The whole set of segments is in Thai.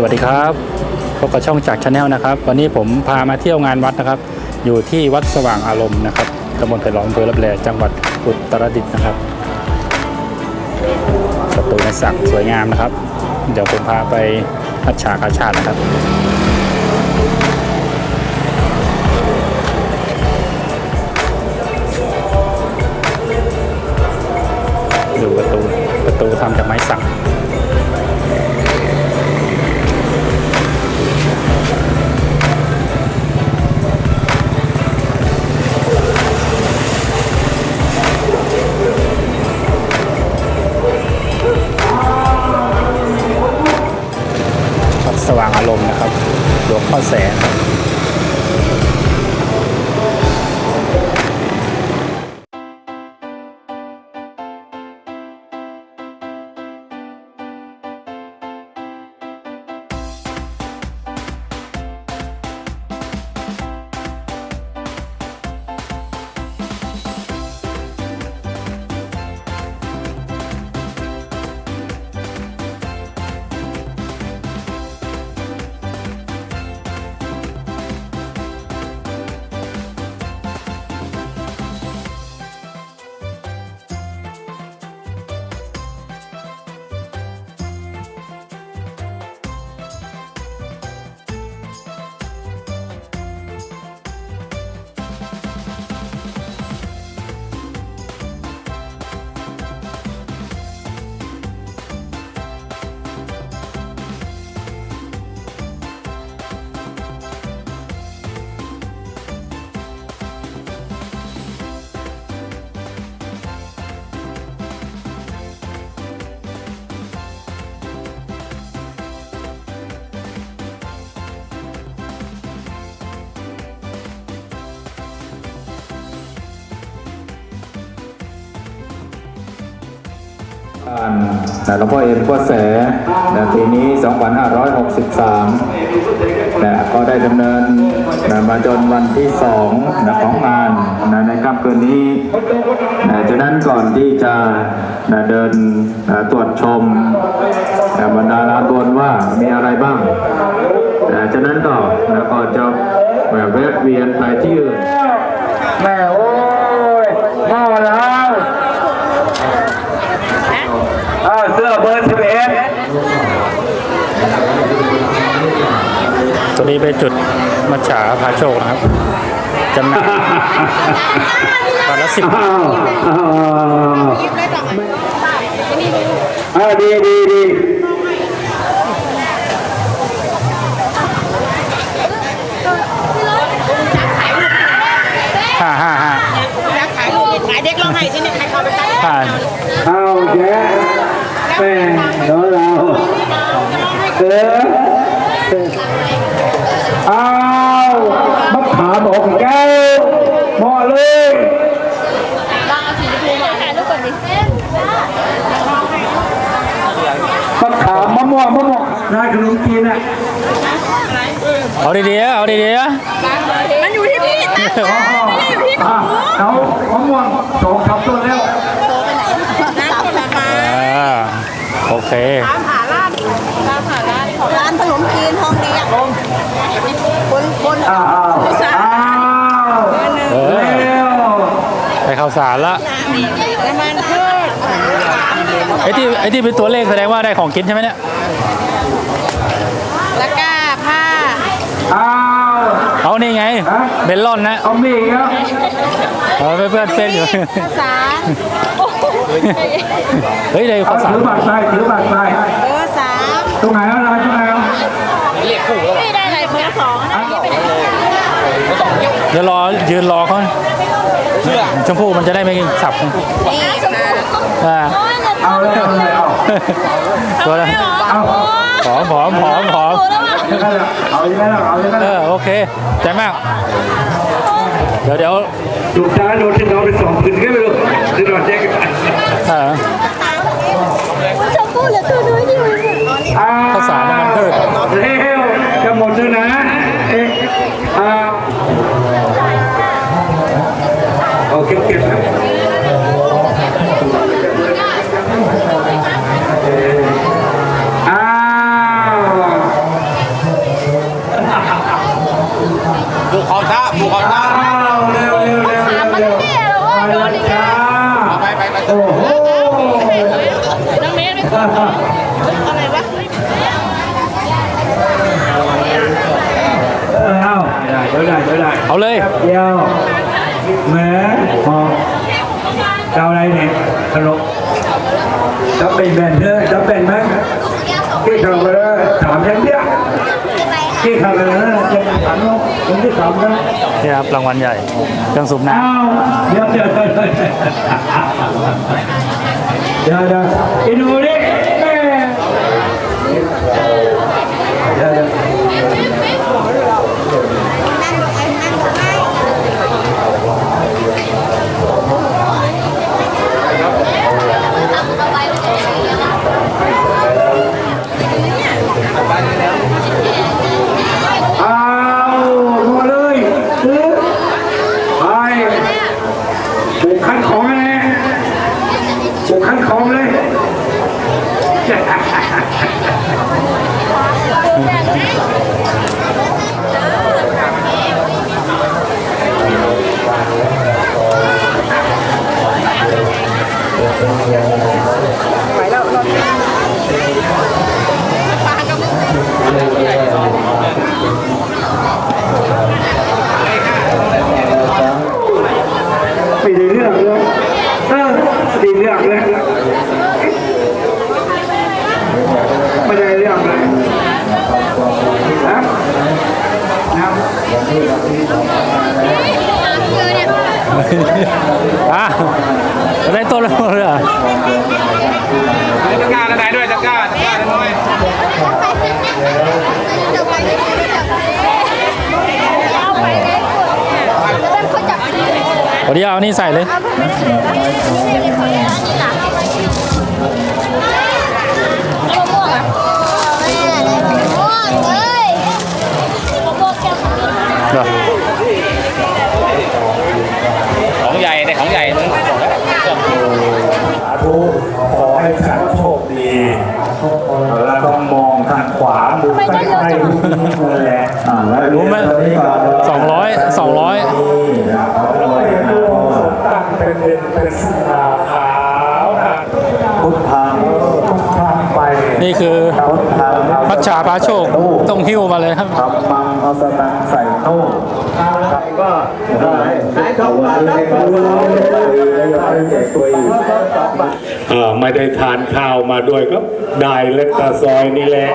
สวัสดีครับพบกับช่องจากชาแนลนะครับ วันนี้ผมพามาเที่ยวงานวัดนะครับ อยู่ที่วัดสว่างอารมณ์นะครับตำบลไผ่ล้อมอำเภอรับแลจังหวัดอุตรดิตถ์นะครับประตูในสักสวยงามนะครับ เดี๋ยวผมพาไปพัชชากาชาตินะครับดูประตูประตูทำจากไม้สัก นะหลวงพ่อเอ็มพ่อแสนะปีนี้ 2563นะก็ได้ดำเนินนะมาจนวันที่2นะของงานนะในค่ำคืนนี้นะจากนั้นก่อนที่จะนะเดินนะตรวจชมนะบรรดาลานบนว่ามีอะไรบ้างนะจากนั้นก็นะก็จะแวะเวียนไปที่อื่นแม่โอ้ยพ่อแล้ว อ้าวเสื้อเบอร์สิบเอ็ดตัวนี้เป็นจุดมัจฉาพาโชคนะครับจำหน่ายวันละสิบอ้าวอ้าวอ้าวดีดีดีห้าห้าห้านักขายลูกขายเด็กร้องไห้สิเนี่ยใครเข้าไปตั้งห้าเอาแก แม่น้องเราเสืออ้าวมะขามออกอีกแก้วหมอเลยถ่ายรูปก่อนดิมะขามมะม่วงมะม่วงร้านขนมจีนอะเอาดีๆเอาดีๆนะมันอยู่ที่พี่ตั้งไม่ได้อยู่ที่หนูอะเอามะม่วงสองสามตัวแล้ว เคร้านผาลาดร้านผาลาดของร้านขนมจีนทองดีอะคนคนอ้าวอ้าวอ้าวเออเร็วไปข่าวสารละน้ำมันพืชไอ้ที่ไอ้ที่เป็นตัวเลขแสดงว่าได้ของกินใช่ไหมเนี่ยแล้วก็ผ้าอ้าวเอานี่ไงเบลลอนนะเอามีอีกแล้วเอาเพื่อนๆเพื่อนอยู่ ภาษา เฮ้ยเอาข้าวสารถือบัตรไปถือบัตรไปเบอร์สามตรงไหนเอาร้านตรงไหนเอาไม่ได้เลยเบอร์สองนะเดี๋ยวรอยืนรอเขาชมพู่มันจะได้ไม่สับนี่ค่ะอ่าเอาเลยเอาเลยเอาตัวละเอมผอมผอมผอมเอาอย่างนั้นแหละเอาอย่างนั้นเออโอเคใจมาก เดี๋ยวเดี๋ยวดูจ้าโดนที่น้องไปสองคืนก็ไม่รู้ที่นอนแยกกันาชมพู่เหลือตัวน้อยอยู่ภาษาน้ำมันพืเร็วจะหมดแล้วนะเอ๊โอเก็เก็บนะบุกเขาท่าบุกเขาท่า อะไรวะเอาเดี๋ยวได้เดี๋ยวได้เอาเลย เดียวแหมพอเจ้าอะไรเนี่ยตลกจะเป็นแบนเนอร์จะเป็นไหมที่ทำไปแล้วถามยังเดียวที่ทำไปแล้วจะถามน้องคนที่ถามนะนี่ครับรางวัลใหญ่เครื่องสูบน้อ้าวเดี๋ยวเดี๋ยว เดี๋ ไม่ได้เรื่องเลยเออไม่ได้เรื่องเลยไม่ได้เรื่องเลยนะนะำอะได้ต้นแล้วเลยเหรอ ตะกร้าตะไคร้ด้วยตะกร้าตะกร้าด้วยเอาไปไงกดแล้วเขาจับไปเลยวันนี้เอานี่ใส่เลยเอาไปไม่เลยนี่นี่คนนี้นี่หลังมะม่วงอะแม่ได้มะม่วงเลยมะม่วงแก้วของเราเหรอของใหญ่ในของใหญ่นึงสาธุ รู้ไหมสองร้อยสองร้อยตั้งเป็นเนเป็นสาขาวนะพุทธังพุทธังไปนี่คือพัชชาพาโชคต้องหิ้วมาเลยครับทำมังเอาสตังใส่ตู้ ครับก็ได้ได้เข้ามาได้เข้ามาได้แจกตัวอีกเอ่อไม่ได้ทานข้าวมาด้วยก็ได้เล็กตาซอยนี่แหละ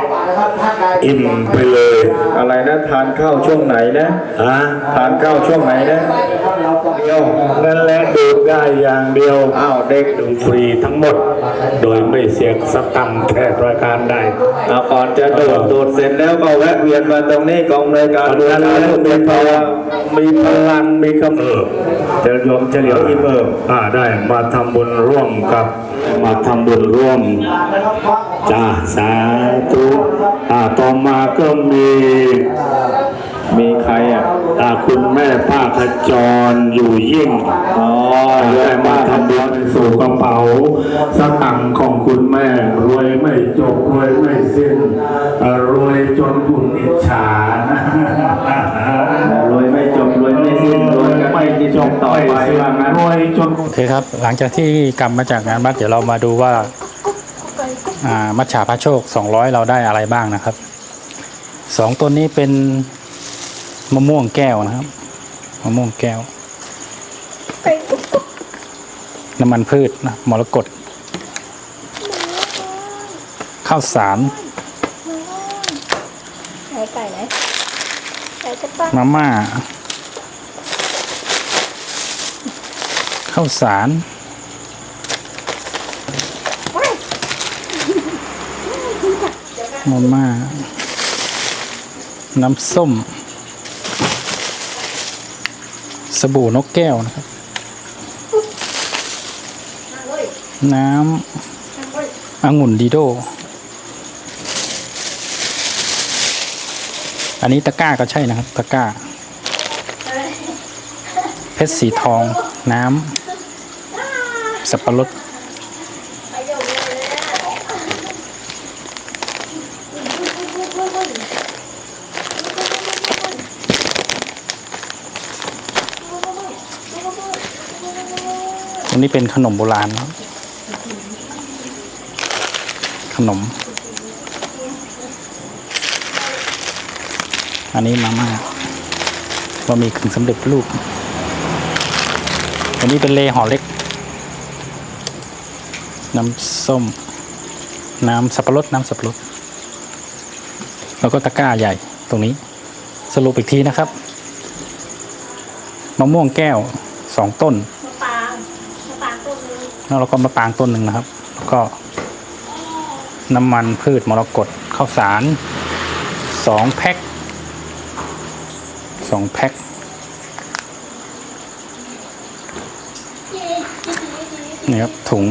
อิ่มไปเลย อะไรนะทานข้าวช่วงไหนนะฮะทานข้าวช่วงไหนนะ เดียว นั่นแหละดูดได้อย่างเดียว อ้าวเด็กดูฟรีทั้งหมด โดยไม่เสียสตังค์แค่ประการใดอ่าก่อนจะโดดโดดเสร็จแล้วก็แวะเวียนมาตรงนี้กองเลยการตอนดูนั้นแลแล้วมีมีภาพวะลังมีพลังมีกำเนิดเจริญโยมเฉลียวอีเบิร์อ่าได้มาทำบุญร่วมกับมาทำบุญร่วมจ้าสาธุอ่าต่อมาก็มี มีใครอะอ่าคุณแม่ภาคจรอยู่ยิ่งอ๋อได้มาทำบุญสู่กระเป๋าสตังค์ของคุณแม่ รวยไม่จบรวยไม่สิ้นอ่ารวยจนบุญอิจฉานะรวยไม่จบรวยไม่สิ้นรวยกันไม่จบต่อไปว่างั้นรวยจนโอเคครับ หลังจากที่กลับมาจากงานวัดเดี๋ยวเรามาดูว่าอ่ามัชชาพระโชค 200 เราได้อะไรบ้างนะครับสองต้นนี้เป็น มะม่วงแก้วนะครับมะม่วงแก้ว น้ำมันพืชนะมรกตข้าวสารไหนไก่ไหนไก่จะปั้นมาม่าข้าวสารมาม่าน้ำส้ม สบู่นกแก้วนะครับ น้ำองุ่นดีโด อันนี้ตะกร้าก็ใช่นะครับ ตะกร้า เพชรสีทองน้ำสับปะรด ตรงนี้เป็นขนมโบราณครับขนม อันนี้มาม่าบะหมี่กึ่งสำเร็จรูป อันนี้เป็นเลห่อเล็ก น้ำส้ม น้ำสับปะรดน้ำสับปะรด แล้วก็ตะกร้าใหญ่ตรงนี้ สรุปอีกทีนะครับ มะม่วงแก้วสองต้น มะปางมะปางต้นนึง แล้วเราก็มะปางต้นหนึ่งนะครับ แล้วก็ น้ำมันพืชมรกตข้าวสารสองแพ็คสองแพ็คนี่ครับถุง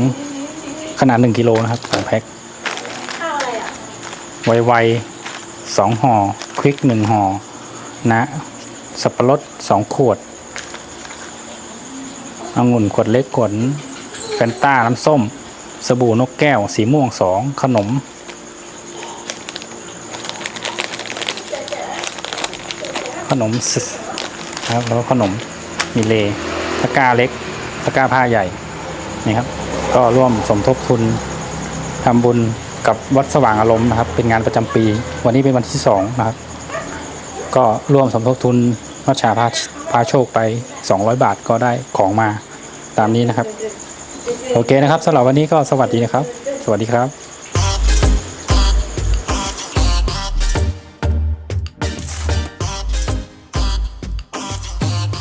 ขนาดหนึ่งกิโลนะครับสองแพ็คข้าวไไวๆสองห่อควิกหนึ่งห่อนะ สับปะรดสองขวดองุ่นขวดเล็กขวด นต้าน้ำส้ม สบู่นกแก้ว สีม่วงสองขนม ขนมสครับแล้วก็ขนมมีเลตะกร้าเล็กตะกร้าผ้าใหญ่นี่ครับ ก็ร่วมสมทบทุนทำบุญกับวัดสว่างอารมณ์นะครับ เป็นงานประจำปี วันนี้เป็นวันที่สองนะครับ ก็ร่วมสมทบทุนวัชชาพาพาโชคไป 200 บาทก็ได้ของมาตามนี้นะครับ โอเคนะครับสำหรับวันนี้ก็สวัสดีนะครับ สวัสดีครับ